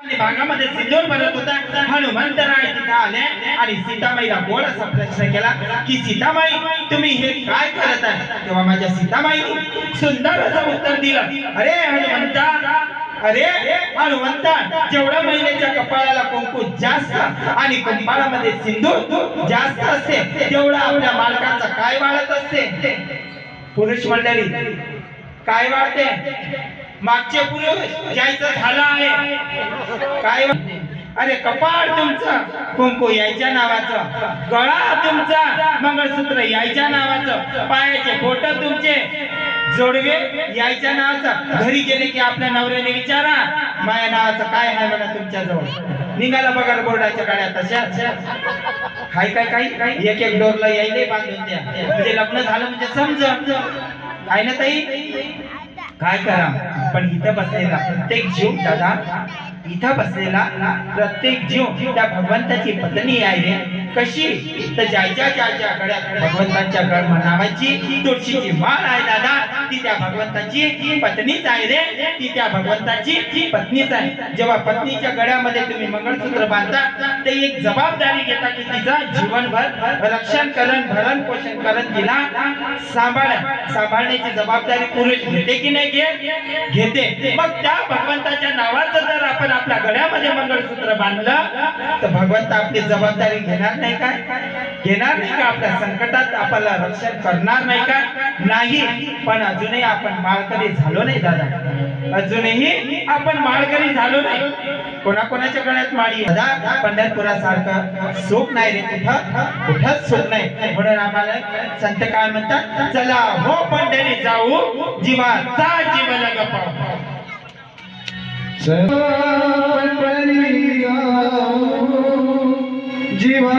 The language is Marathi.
भागामध्ये सिंदूर बनत होता. हनुमंतराय तिथे आले आणि सीतामाईला बोल असा प्रश्न केला की सीतामाई तुम्ही हे काय करत आहे? तेव्हा माझ्या सीतामाई सुंदर असं उत्तर दिलं अरे हनुमंता अरे हनुमंता जेवढ्या महिन्याच्या कपाळाला कुंकू जास्त आणि कपाळामध्ये सिंदूर जास्त असते तेवढा आपल्या मालकाचा काय वाढत असते? पुरुष मंडळी काय वाढते? मागचे पुरुष जायचं झालं आहे. काय अरे कपाळ तुमचं. कुंकू यायच्या नावाचं. गळा तुमचा. मंगळसूत्र यायच्या नावाचं. पायाचे बोट तुमचे. जोडवे यायच्या नावाचं. घरी गेले की आपल्या नवऱ्याने विचारा माया नावाचं काय आहे म्हणा तुमच्या जवळ निघाला बघा बोर्डाच्या गाड्या तशा. हाय काय काही एक एक डोरला यायले बांधून द्या. म्हणजे लग्न झालं म्हणजे समज. आहे ना ताई? काय करा? पण इथं बसलेला प्रत्येक जीव दादा इथं बसलेला प्रत्येक जीव त्या भगवंताची पत्नी आहे. कशी? तर ज्याच्या ज्याच्या गळ्यात भगवंताच्या गड म्हणावायची तुळशीची माळ आहे दादा. ती त्या भगवंताची पत्नीच आहे रे. ती त्या भगवंताची पत्नीच आहे. जेव्हा पत्नीच्या गळ्यामध्ये तुम्ही मंगळसूत्र बांधता ते एक जबाबदारी घेता की तिचा जीवनभर रक्षण करण भरण पोषण करत तिला सांभाळ. सांभाळण्याची जबाबदारी पुरुष घेते की नाही घे घेते. मग त्या भगवंताच्या नावाचं जर आपण आपल्या गळ्यामध्ये मंगळसूत्र बांधलं तर भगवंत आपली जबाबदारी घेणार नाही काय घेणार नाही का? आपल्या संकटात आपल्याला रक्षण करणार नाही का? नाही. पण अजूनही आपण माळकरी झालो नाही दादा. अजूनही आपण माळकरी झालो नाही. कोणाकोणाच्या गळ्यात माळी दादा पंढरपुरासारखं सुख नाही रे कुठ? कुठच सुख नाही. म्हणून आम्हाला संत काय म्हणतात? चला हो पंढरी जाऊ जीवा जा जीवाला गपाव जीवा